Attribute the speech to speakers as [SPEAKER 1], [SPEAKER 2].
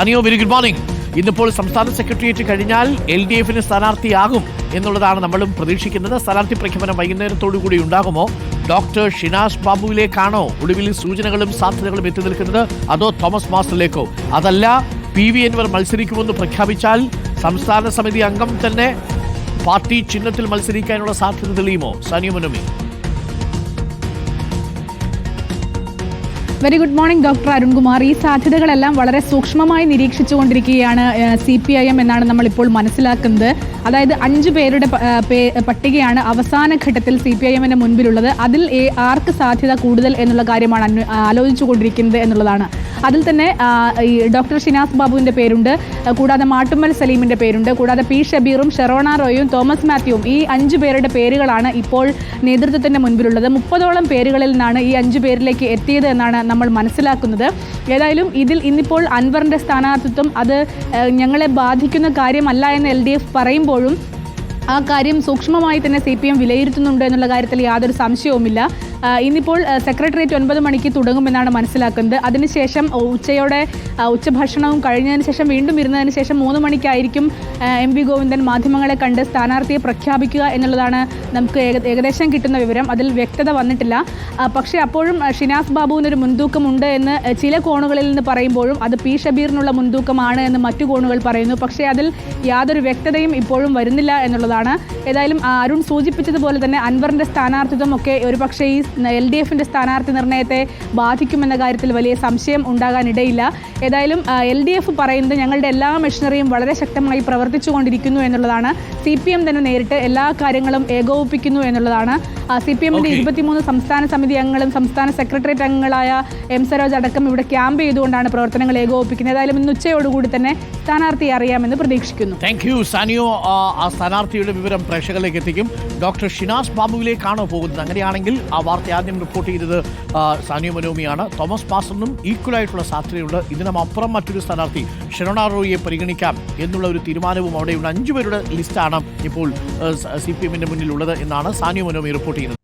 [SPEAKER 1] അനിയോ very good morning ഇന്നിപ്പോൾ സംസ്ഥാന secretariat കഴിഞ്ഞാൽ എൽ ഡി എഫിന് സ്ഥാനാർത്ഥിയാകും എന്നുള്ളതാണ് നമ്മളും പ്രതീക്ഷിക്കുന്നത്. സ്ഥാനാർത്ഥി പ്രഖ്യാപനം വൈകുന്നേരത്തോടു കൂടി ഉണ്ടാകുമോ? ഡോക്ടർ ഷിനാസ് ബാബുവിലേക്കാണോ ഒടുവിൽ സൂചനകളും സാധ്യതകളും എത്തി നിൽക്കുന്നത്? അതോ തോമസ് മാസ്റ്ററിലേക്കോ? അതല്ല പി വി എന്നിവർ മത്സരിക്കുമെന്ന് പ്രഖ്യാപിച്ചാൽ സംസ്ഥാന സമിതി അംഗം തന്നെ പാർട്ടി ചിഹ്നത്തിൽ മത്സരിക്കാനുള്ള സാധ്യത തെളിയുമോ? Saniya
[SPEAKER 2] very good morning doctor Arunkumar ഈ സാധ്യതകളെല്ലാം വളരെ സൂക്ഷ്മമായി നിരീക്ഷിച്ചുകൊണ്ടിരിക്കുകയാണ് സി പി ഐ എം എന്നാണ് നമ്മൾ ഇപ്പോൾ മനസ്സിലാക്കുന്നത്. അതായത് അഞ്ച് പേരുടെ പട്ടികയാണ് അവസാന ഘട്ടത്തിൽ സി പി ഐ എമ്മിന് മുൻപിലുള്ളത്. അതിൽ ആർക്ക് സാധ്യത കൂടുതൽ എന്നുള്ള കാര്യമാണ് ആലോചിച്ചുകൊണ്ടിരിക്കുന്നത് എന്നുള്ളതാണ്. അതിൽ തന്നെ ഈ ഡോക്ടർ ഷിനാസ് ബാബുവിന്റെ പേരുണ്ട്. കൂടാതെ മാട്ടുമ്മൽ സലീമിന്റെ പേരുണ്ട്. കൂടാതെ പി ഷബീറും ഷെറോണ റോയും തോമസ് മാത്യുവും ഈ അഞ്ച് പേരുടെ പേരുകളാണ് ഇപ്പോൾ നേതൃത്വത്തിന്റെ മുൻപിലുള്ളത്. മുപ്പതോളം പേരുകളിൽ നിന്നാണ് ഈ അഞ്ച് പേരിലേക്ക് എത്തിയത് എന്നാണ് നമ്മൾ മനസ്സിലാക്കുന്നത്. ഏതായാലും ഇതിൽ ഇന്നിപ്പോൾ അൻവറിന്റെ സ്ഥാനാർത്ഥിത്വം അത് ഞങ്ങളെ ബാധിക്കുന്ന കാര്യമല്ല എന്ന് എൽ ഡി എഫ് പറയുമ്പോഴും ആ കാര്യം സൂക്ഷ്മമായി തന്നെ സി പി എം വിലയിരുത്തുന്നുണ്ട് എന്നുള്ള കാര്യത്തിൽ യാതൊരു സംശയവുമില്ല. ഇന്നിപ്പോൾ സെക്രട്ടേറിയറ്റ് ഒൻപത് മണിക്ക് തുടങ്ങുമെന്നാണ് മനസ്സിലാക്കുന്നത്. അതിനുശേഷം ഉച്ചയോടെ ഉച്ചഭക്ഷണവും കഴിഞ്ഞതിന് ശേഷം വീണ്ടും ഇരുന്നതിന് ശേഷം മൂന്ന് മണിക്കായിരിക്കും എം വി ഗോവിന്ദൻ മാധ്യമങ്ങളെ കണ്ട് സ്ഥാനാർത്ഥിയെ പ്രഖ്യാപിക്കുക എന്നുള്ളതാണ് നമുക്ക് ഏകദേശം കിട്ടുന്ന വിവരം. അതിൽ വ്യക്തത വന്നിട്ടില്ല. പക്ഷേ അപ്പോഴും ഷിനാസ് ബാബുവിനൊരു മുൻതൂക്കമുണ്ട് എന്ന് ചില കോണുകളിൽ നിന്ന് പറയുമ്പോഴും അത് പി ഷബീറിനുള്ള മുൻതൂക്കമാണ് എന്ന് മറ്റു കോണുകൾ പറയുന്നു. പക്ഷേ അതിൽ യാതൊരു വ്യക്തതയും ഇപ്പോഴും വരുന്നില്ല എന്നുള്ളതാണ്. ഏതായാലും അരുൺ സൂചിപ്പിച്ചതുപോലെ തന്നെ അൻവറിന്റെ സ്ഥാനാർത്ഥിത്വം ഒക്കെ ഒരുപക്ഷേ ഈ എൽ ഡി എഫിന്റെ സ്ഥാനാർത്ഥി നിർണയത്തെ ബാധിക്കുമെന്ന കാര്യത്തിൽ വലിയ സംശയം ഉണ്ടാകാനിടയില്ല. ഏതായാലും എൽ ഡി എഫ് പറയുന്നത് ഞങ്ങളുടെ എല്ലാ മെഷീനറിയും വളരെ ശക്തമായി പ്രവർത്തിച്ചുകൊണ്ടിരിക്കുന്നു എന്നുള്ളതാണ്. സി പി എം തന്നെ നേരിട്ട് എല്ലാ കാര്യങ്ങളും ഏകോപിപ്പിക്കുന്നു എന്നുള്ളതാണ്. സി പി എമ്മിന്റെ. ഇരുപത്തിമൂന്ന് സംസ്ഥാന സമിതി അംഗങ്ങളും സംസ്ഥാന സെക്രട്ടേറിയറ്റ് അംഗങ്ങളായ എം സരോജ് അടക്കം ഇവിടെ ക്യാമ്പ് ചെയ്തുകൊണ്ടാണ് പ്രവർത്തനങ്ങൾ ഏകോപിപ്പിക്കുന്നത്. ഏതായാലും ഇന്ന് ഉച്ചയോടുകൂടി തന്നെ സ്ഥാനാർത്ഥിയെ അറിയാമെന്ന് പ്രതീക്ഷിക്കുന്നു.
[SPEAKER 1] താങ്ക് യു സാനിയോ ആ സ്ഥാനാർത്ഥിയുടെ വിവരം പ്രേക്ഷകരിലേക്ക് എത്തിക്കും. ഡോക്ടർ ഷിനാസ് ബാബുവിലേക്കാണോ പോകുന്നത്. അങ്ങനെയാണെങ്കിൽ ആ വാർത്ത ആദ്യം റിപ്പോർട്ട് ചെയ്തത് സാനിയ മനോമിയാണ്. തോമസ് പാസറിനും ഈക്വൽ ആയിട്ടുള്ള സാധ്യതയുണ്ട് ഇതിനപ്പുറം മറ്റൊരു സ്ഥാനാർത്ഥി ഷെറോണ റോയിയെ പരിഗണിക്കാം എന്നുള്ള ഒരു തീരുമാനവും അവിടെയുള്ള അഞ്ചുപേരുടെ ലിസ്റ്റാണ് ഇപ്പോൾ സി പി എമ്മിന്റെ മുന്നിലുള്ളത് എന്നാണ് സാനിയോ മനോമി റിപ്പോർട്ട് ചെയ്യുന്നത്.